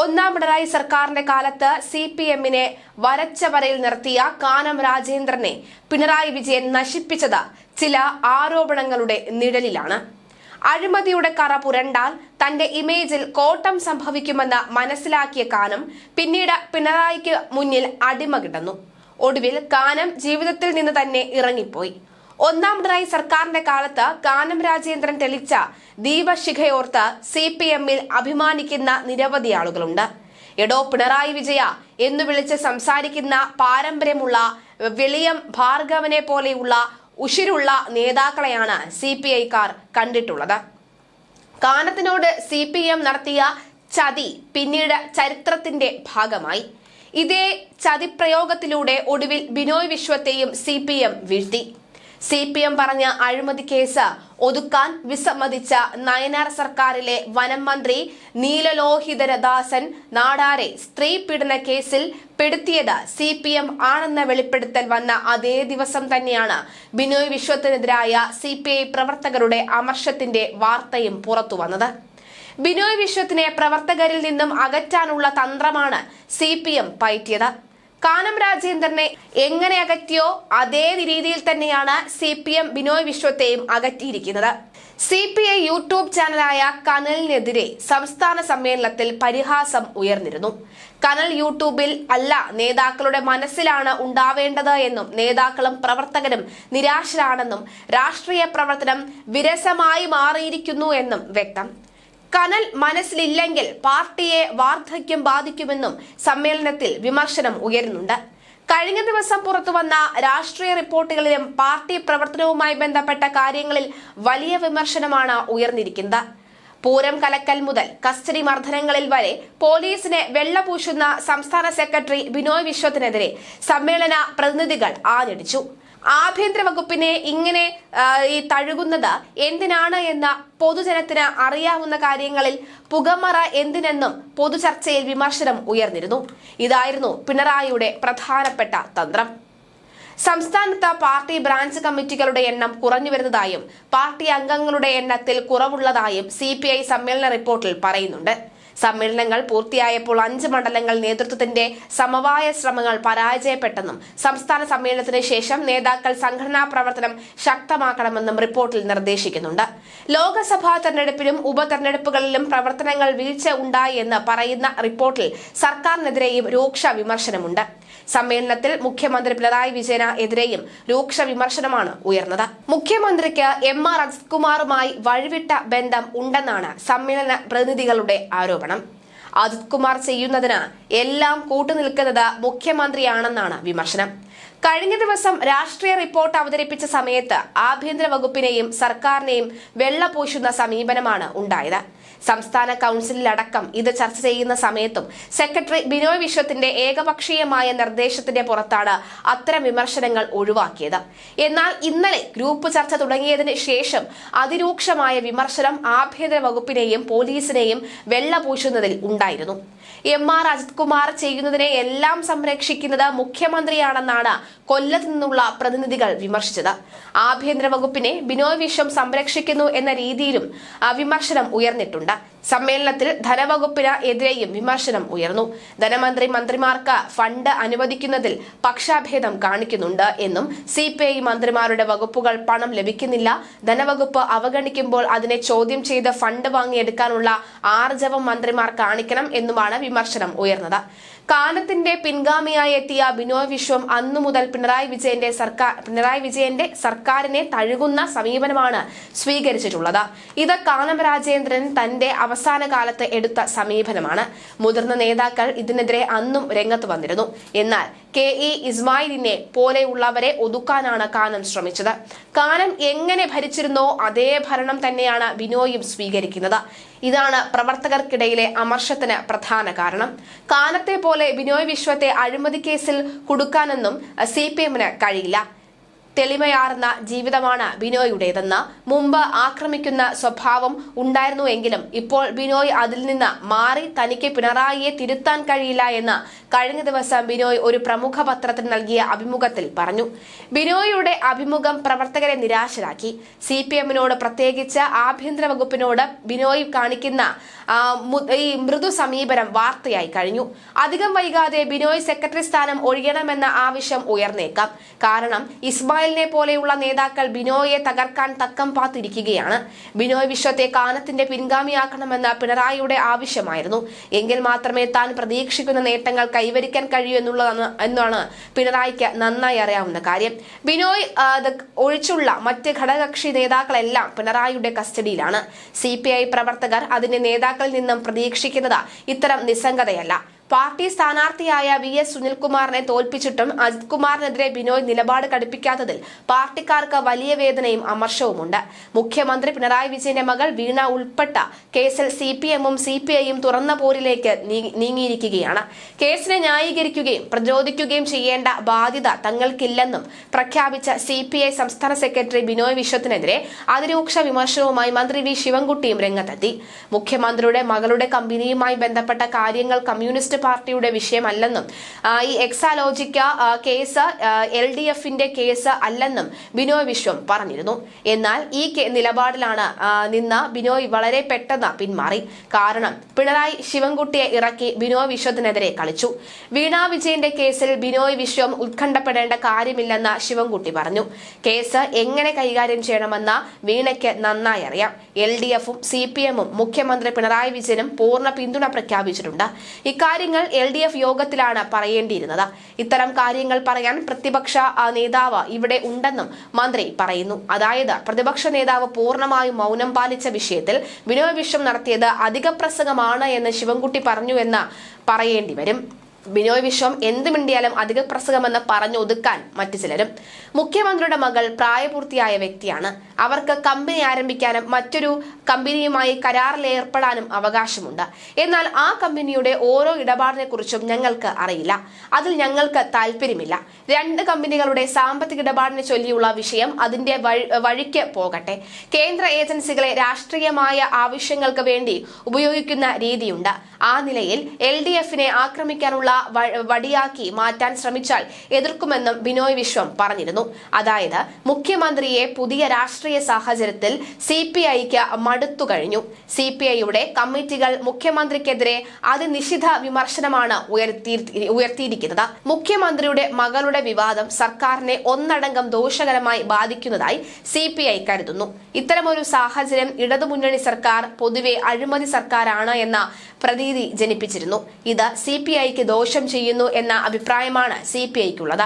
ഒന്നാം പിണറായി സർക്കാരിന്റെ കാലത്ത് സി പി എമ്മിനെ വരച്ചവരയിൽ നിർത്തിയ കാനം രാജേന്ദ്രനെ പിണറായി വിജയൻ നശിപ്പിച്ചത് ചില ആരോപണങ്ങളുടെ നിഴലിലാണ്. അഴിമതിയുടെ കറ പുരണ്ടാൽ തന്റെ ഇമേജിൽ കോട്ടം സംഭവിക്കുമെന്ന് മനസ്സിലാക്കിയ കാനം പിന്നീട് പിണറായിക്ക് മുന്നിൽ അടിമ കിടന്നു. ഒടുവിൽ കാനം ജീവിതത്തിൽ നിന്ന് തന്നെ ഇറങ്ങിപ്പോയി. ഒന്നാം പിണറായി സർക്കാരിന്റെ കാലത്ത് കാനം രാജേന്ദ്രൻ തെളിച്ച ദീപശിഖയോർത്ത് സി പി എമ്മിൽ അഭിമാനിക്കുന്ന നിരവധി ആളുകളുണ്ട്. എടോ പിണറായി വിജയ എന്ന് വിളിച്ച് സംസാരിക്കുന്ന പാരമ്പര്യമുള്ള വെളിയം ഭാർഗവനെ പോലെയുള്ള ഉഷിരുള്ള നേതാക്കളെയാണ് സി പി ഐക്കാർ കണ്ടിട്ടുള്ളത്. കാനത്തിനോട് സി പി എം നടത്തിയ ചതി പിന്നീട് ചരിത്രത്തിന്റെ ഭാഗമായി. ഇതേ ചതിപ്രയോഗത്തിലൂടെ ഒടുവിൽ ബിനോയ് വിശ്വത്തെയും സി പി എം വീഴ്ത്തി. സി പി എം പറഞ്ഞ അഴിമതി കേസ് ഒതുക്കാൻ വിസമ്മതിച്ച നയനാർ സർക്കാരിലെ വനം മന്ത്രി നീലലോഹിതരദാസൻ നാടാരെ സ്ത്രീ പീഡന കേസിൽ പെടുത്തിയത് സി പി എം ആണെന്ന വെളിപ്പെടുത്തൽ വന്ന അതേ ദിവസം തന്നെയാണ്. ബിനോയ് വിശ്വത്തിനെതിരായ സി പി ഐ പ്രവർത്തകരുടെ അമർഷത്തിന്റെ വാർത്തയും പുറത്തുവന്നത് ബിനോയ് വിശ്വത്തിനെ പ്രവർത്തകരിൽ നിന്നും അകറ്റാനുള്ള തന്ത്രമാണ് സി പി എം പയറ്റിയത്. കാനം രാജേന്ദ്രനെ എങ്ങനെ അകറ്റിയോ അതേ രീതിയിൽ തന്നെയാണ് സി പി എം ബിനോയ് വിശ്വത്തെയും അകറ്റിയിരിക്കുന്നത്. സി പി ഐ യൂട്യൂബ് ചാനലായ കനലിനെതിരെ സംസ്ഥാന സമ്മേളനത്തിൽ പരിഹാസം ഉയർന്നിരുന്നു. കനൽ യൂട്യൂബിൽ അല്ല നേതാക്കളുടെ മനസ്സിലാണ് ഉണ്ടാവേണ്ടത് എന്നും നേതാക്കളും പ്രവർത്തകരും നിരാശരാണെന്നും രാഷ്ട്രീയ പ്രവർത്തനം വിരസമായി മാറിയിരിക്കുന്നു എന്നും വ്യക്തം. കനൽ മനസ്സിലില്ലെങ്കിൽ പാർട്ടിയെ വാർദ്ധക്യം ബാധിക്കുമെന്നും സമ്മേളനത്തിൽ വിമർശനം ഉയരുന്നുണ്ട്. കഴിഞ്ഞ ദിവസം പുറത്തുവന്ന രാഷ്ട്രീയ റിപ്പോർട്ടുകളിലും പാർട്ടി പ്രവർത്തനവുമായി ബന്ധപ്പെട്ട കാര്യങ്ങളിൽ വലിയ വിമർശനമാണ് ഉയർന്നിരിക്കുന്നത്. പൂരം കലക്കൽ മുതൽ കസ്റ്റഡി മർദ്ദനങ്ങളിൽ വരെ പോലീസിനെ വെള്ളപൂശുന്ന സംസ്ഥാന സെക്രട്ടറി ബിനോയ് വിശ്വത്തിനെതിരെ സമ്മേളന പ്രതിനിധികൾ ആഞ്ഞടിച്ചു. ആഭ്യന്തര വകുപ്പിനെ ഇങ്ങനെ ഈ തഴുകുന്നത് എന്തിനാണ് എന്ന പൊതുജനത്തിന് അറിയാവുന്ന കാര്യങ്ങളിൽ പുകമറ എന്തിനെന്നും പൊതുചർച്ചയിൽ വിമർശനം ഉയർന്നിരുന്നു. ഇതായിരുന്നു പിണറായിയുടെ പ്രധാനപ്പെട്ട തന്ത്രം. സംസ്ഥാനത്ത് പാർട്ടി ബ്രാഞ്ച് കമ്മിറ്റികളുടെ എണ്ണം കുറഞ്ഞു വരുന്നതായും പാർട്ടി അംഗങ്ങളുടെ എണ്ണത്തിൽ കുറവുള്ളതായും സി സമ്മേളന റിപ്പോർട്ടിൽ പറയുന്നുണ്ട്. സമ്മേളനങ്ങൾ പൂർത്തിയായപ്പോൾ അഞ്ച് മണ്ഡലങ്ങൾ നേതൃത്വത്തിന്റെ സമവായ ശ്രമങ്ങൾ പരാജയപ്പെട്ടെന്നും സംസ്ഥാന സമ്മേളനത്തിന് ശേഷം നേതാക്കൾ സംഘടനാ പ്രവർത്തനം ശക്തമാക്കണമെന്നും റിപ്പോർട്ടിൽ നിർദ്ദേശിക്കുന്നുണ്ട്. ലോക്സഭാ തെരഞ്ഞെടുപ്പിലും ഉപതെരഞ്ഞെടുപ്പുകളിലും പ്രവർത്തനങ്ങൾ വീഴ്ച ഉണ്ടായി എന്ന് പറയുന്ന റിപ്പോർട്ടിൽ സർക്കാരിനെതിരെയും രൂക്ഷ വിമർശനമുണ്ട്. സമ്മേളനത്തിൽ മുഖ്യമന്ത്രി പിണറായി വിജയന് എതിരെയും രൂക്ഷ വിമർശനമാണ് ഉയർന്നത്. മുഖ്യമന്ത്രിക്ക് എം ആർ അജിത് കുമാറുമായി വഴിവിട്ട ബന്ധം ഉണ്ടെന്നാണ് സമ്മേളന പ്രതിനിധികളുടെ ആരോപണം. അജിത് കുമാർ ചെയ്യുന്നതിന് എല്ലാം കൂട്ടുനിൽക്കുന്നത് മുഖ്യമന്ത്രിയാണെന്നാണ് വിമർശനം. കഴിഞ്ഞ ദിവസം രാഷ്ട്രീയ റിപ്പോർട്ട് അവതരിപ്പിച്ച സമയത്ത് ആഭ്യന്തര വകുപ്പിനെയും സർക്കാരിനെയും വെള്ളപൂശുന്ന സമീപനമാണ് ഉണ്ടായത്. സംസ്ഥാന കൗൺസിലടക്കം ഇത് ചർച്ച ചെയ്യുന്ന സമയത്തും സെക്രട്ടറി ബിനോയ് വിശ്വത്തിന്റെ ഏകപക്ഷീയമായ നിർദ്ദേശത്തിന്റെ പുറത്താണ് അത്തരം വിമർശനങ്ങൾ ഒഴിവാക്കിയത്. എന്നാൽ ഇന്നലെ ഗ്രൂപ്പ് ചർച്ച തുടങ്ങിയതിന് ശേഷം അതിരൂക്ഷമായ വിമർശനം ആഭ്യന്തര വകുപ്പിനെയും പോലീസിനെയും വെള്ളപൂശുന്നതിൽ ഉണ്ടായിരുന്നു. എം ആർ അജിത് കുമാർ ചെയ്യുന്നതിനെ എല്ലാം സംരക്ഷിക്കുന്നത് മുഖ്യമന്ത്രിയാണെന്നാണ് കൊല്ലത്ത് നിന്നുള്ള പ്രതിനിധികൾ വിമർശിച്ചത്. ആഭ്യന്തര വകുപ്പിനെ ബിനോയ് വിശ്വം സംരക്ഷിക്കുന്നു എന്ന രീതിയിലും വിമർശനം ഉയർന്നിട്ടുണ്ട്. 된다. സമ്മേളനത്തിൽ ധനവകുപ്പിന് എതിരെയും വിമർശനം ഉയർന്നു. ധനമന്ത്രി മന്ത്രിമാർക്ക് ഫണ്ട് അനുവദിക്കുന്നതിൽ പക്ഷാഭേദം കാണിക്കുന്നുണ്ട് എന്നും സി മന്ത്രിമാരുടെ വകുപ്പുകൾ പണം ലഭിക്കുന്നില്ല. ധനവകുപ്പ് അവഗണിക്കുമ്പോൾ അതിനെ ചോദ്യം ചെയ്ത് ഫണ്ട് വാങ്ങിയെടുക്കാനുള്ള ആർജവം മന്ത്രിമാർ കാണിക്കണം എന്നുമാണ് വിമർശനം ഉയർന്നത്. കാനത്തിന്റെ പിൻഗാമിയായി എത്തിയ ബിനോയ് വിശ്വം അന്നു മുതൽ പിണറായി വിജയന്റെ സർക്കാർ പിണറായി വിജയന്റെ സർക്കാരിനെ തഴുകുന്ന സമീപനമാണ് സ്വീകരിച്ചിട്ടുള്ളത്. ഇത് കാനം രാജേന്ദ്രൻ തന്റെ അവസാന കാലത്ത് എടുത്ത സമീപനമാണ്. മുതിർന്ന നേതാക്കൾ ഇതിനെതിരെ അന്നും രംഗത്ത് വന്നിരുന്നു. എന്നാൽ കെ ഇ ഇസ്മായിലിനെ പോലെയുള്ളവരെ ഒതുക്കാനാണ് കാനം ശ്രമിച്ചത്. കാനം എങ്ങനെ ഭരിച്ചിരുന്നോ അതേ ഭരണം തന്നെയാണ് ബിനോയും സ്വീകരിക്കുന്നത്. ഇതാണ് പ്രവർത്തകർക്കിടയിലെ അമർഷത്തിന് പ്രധാന കാരണം. കാനത്തെ പോലെ ബിനോയ് വിശ്വത്തെ അഴിമതി കേസിൽ കുടുക്കാനൊന്നും സി പി എമ്മിന് കഴിയില്ല. തെളിമയാർന്ന ജീവിതമാണ് ബിനോയുടേതെന്ന് മുമ്പ് ആക്രമിക്കുന്ന സ്വഭാവം ഉണ്ടായിരുന്നുവെങ്കിലും ഇപ്പോൾ ബിനോയ് അതിൽ നിന്ന് മാറി തനിക്ക് പിണറായിയെ തിരുത്താൻ കഴിയില്ല എന്ന് കഴിഞ്ഞ ദിവസം ബിനോയ് ഒരു പ്രമുഖ പത്രത്തിന് നൽകിയ അഭിമുഖത്തിൽ പറഞ്ഞു. ബിനോയുടെ അഭിമുഖം പ്രവർത്തകരെ നിരാശരാക്കി. സി പി എമ്മിനോട് പ്രത്യേകിച്ച് ആഭ്യന്തര വകുപ്പിനോട് ബിനോയ് കാണിക്കുന്ന ഈ മൃദു സമീപനം വാർത്തയായി കഴിഞ്ഞു. അധികം വൈകാതെ ബിനോയ് സെക്രട്ടറി സ്ഥാനം ഒഴിയണമെന്ന ആവശ്യം ഉയർന്നേക്കാം. കാരണം ഇസ്മായിലിനെ പോലെയുള്ള നേതാക്കൾ ബിനോയെ തകർക്കാൻ തക്കം പാത്തിരിക്കുകയാണ്. ബിനോയ് വിശ്വത്തെ കാനത്തിന്റെ പിൻഗാമിയാക്കണമെന്ന പിണറായിയുടെ ആവശ്യമായിരുന്നു. എങ്കിൽ മാത്രമേ താൻ പ്രതീക്ഷിക്കുന്ന നേട്ടങ്ങൾ കൈവരിക്കാൻ കഴിയൂ എന്നുള്ളതാണ് എന്നാണ് പിണറായിക്ക് നന്നായി അറിയാവുന്ന കാര്യം. ബിനോയ് ഒഴിച്ചുള്ള മറ്റ് ഘടകകക്ഷി നേതാക്കളെല്ലാം പിണറായിയുടെ കസ്റ്റഡിയിലാണ്. സി പ്രവർത്തകർ അതിന്റെ നേതാക്കളിൽ നിന്നും പ്രതീക്ഷിക്കുന്നത് ഇത്തരം നിസ്സംഗതയല്ല. പാർട്ടി സ്ഥാനാർത്ഥിയായ വി എസ് സുനിൽകുമാറിനെ തോൽപ്പിച്ചിട്ടും അജിത് കുമാറിനെതിരെ ബിനോയ് നിലപാട് കടുപ്പിക്കാത്തതിൽ പാർട്ടിക്കാർക്ക് വലിയ വേദനയും അമർഷവുമുണ്ട്. മുഖ്യമന്ത്രി പിണറായി വിജയന്റെ മകൾ വീണ ഉൾപ്പെട്ട കേസിൽ സി പി എമ്മും സി പി ഐയും തുറന്ന പോരിലേക്ക് നീങ്ങിയിരിക്കുകയാണ്. കേസിനെ ന്യായീകരിക്കുകയും പ്രതിരോധിക്കുകയും ചെയ്യേണ്ട ബാധ്യത തങ്ങൾക്കില്ലെന്നും പ്രഖ്യാപിച്ച സി പി ഐ സംസ്ഥാന സെക്രട്ടറി ബിനോയ് വിശ്വത്തിനെതിരെ അതിരൂക്ഷ വിമർശനവുമായി മന്ത്രി വി ശിവൻകുട്ടിയും രംഗത്തെത്തി. മുഖ്യമന്ത്രിയുടെ മകളുടെ കമ്പനിയുമായി ബന്ധപ്പെട്ട കാര്യങ്ങൾ കമ്മ്യൂണിസ്റ്റ് പാർട്ടിയുടെ വിഷയമല്ലെന്നും ഈ എക്സാലോജിക്ക കേസ് എൽ ഡി എഫിന്റെ കേസ് അല്ലെന്നും ബിനോയ് വിശ്വം പറഞ്ഞിരുന്നു. എന്നാൽ ഈ നിലപാടിലാണ് നിന്ന ബിനോയ് വളരെ പെട്ടെന്ന് പിന്മാറി. കാരണം പിണറായി ശിവൻകുട്ടിയെ ഇറക്കി ബിനോയ് വിശ്വത്തിനെതിരെ കളിച്ചു. വീണ വിജയന്റെ കേസിൽ ബിനോയ് വിശ്വം ഉത്കണ്ഠപ്പെടേണ്ട കാര്യമില്ലെന്ന് ശിവൻകുട്ടി പറഞ്ഞു. കേസ് എങ്ങനെ കൈകാര്യം ചെയ്യണമെന്ന് വീണയ്ക്ക് നന്നായി അറിയാം. എൽ ഡി എഫും സി പി എമ്മും മുഖ്യമന്ത്രി പിണറായി വിജയനും പൂർണ പിന്തുണ പ്രഖ്യാപിച്ചിട്ടുണ്ട്. ഇക്കാര്യങ്ങൾ എൽ ഡി എഫ് യോഗത്തിലാണ് പറയേണ്ടിയിരുന്നത്. ഇത്തരം കാര്യങ്ങൾ പറയാൻ പ്രതിപക്ഷ നേതാവ് ഇവിടെ ഉണ്ടെന്നും മന്ത്രി പറയുന്നു. അതായത് പ്രതിപക്ഷ നേതാവ് പൂർണമായും മൗനം പാലിച്ച വിഷയത്തിൽ വിനോദ വിശ്വം നടത്തിയത് അധിക പ്രസംഗമാണ് എന്ന് ശിവൻകുട്ടി പറഞ്ഞു എന്ന് പറയേണ്ടി വരും. ബിനോയ് വിശ്വം എന്ത് മിണ്ടിയാലും അധിക പ്രസംഗമെന്ന് പറഞ്ഞു ഒതുക്കാൻ മറ്റു ചിലരും. മുഖ്യമന്ത്രിയുടെ മകൾ പ്രായപൂർത്തിയായ വ്യക്തിയാണ്. അവർക്ക് കമ്പനി ആരംഭിക്കാനും മറ്റൊരു കമ്പനിയുമായി കരാറിൽ ഏർപ്പെടാനും അവകാശമുണ്ട്. എന്നാൽ ആ കമ്പനിയുടെ ഓരോ ഇടപാടിനെ കുറിച്ചും ഞങ്ങൾക്ക് അറിയില്ല. അതിൽ ഞങ്ങൾക്ക് താല്പര്യമില്ല രണ്ട് കമ്പനികളുടെ സാമ്പത്തിക ഇടപാടിനെ ചൊല്ലിയുള്ള വിഷയം അതിന്റെ വഴിക്ക് പോകട്ടെ. കേന്ദ്ര ഏജൻസികളെ രാഷ്ട്രീയമായ ആവശ്യങ്ങൾക്ക് വേണ്ടി ഉപയോഗിക്കുന്ന രീതിയുണ്ട്. ആ നിലയിൽ എൽ ഡി എഫിനെ ആക്രമിക്കാനുള്ള വടിയാക്കി മാറ്റാൻ ശ്രമിച്ചാൽ എതിർക്കുമെന്നും ബിനോയ് വിശ്വം പറഞ്ഞിരുന്നു. അതായത് മുഖ്യമന്ത്രിയെ പുതിയ രാഷ്ട്രീയ സാഹചര്യത്തിൽ സി പി ഐക്ക് മടുത്തു കഴിഞ്ഞു. സി പി ഐയുടെ കമ്മിറ്റികൾ മുഖ്യമന്ത്രിക്കെതിരെ അതിനിശിത വിമർശനമാണ് ഉയർത്തി ഉയർത്തിയിരിക്കുന്നത്. മുഖ്യമന്ത്രിയുടെ മകളുടെ വിവാദം സർക്കാരിനെ ഒന്നടങ്കം ദോഷകരമായി ബാധിക്കുന്നതായി സി പി ഐ കരുതുന്നു. ഇത്തരമൊരു സാഹചര്യം ഇടതുമുന്നണി സർക്കാർ പൊതുവെ അഴിമതി സർക്കാരാണ് എന്ന പ്രതീതി ജനിപ്പിച്ചിരുന്നു. ഇത് സി പി ഐക്ക് ദോഷം ചെയ്യുന്നു എന്ന അഭിപ്രായമാണ് സി പി ഐക്കുള്ളത്.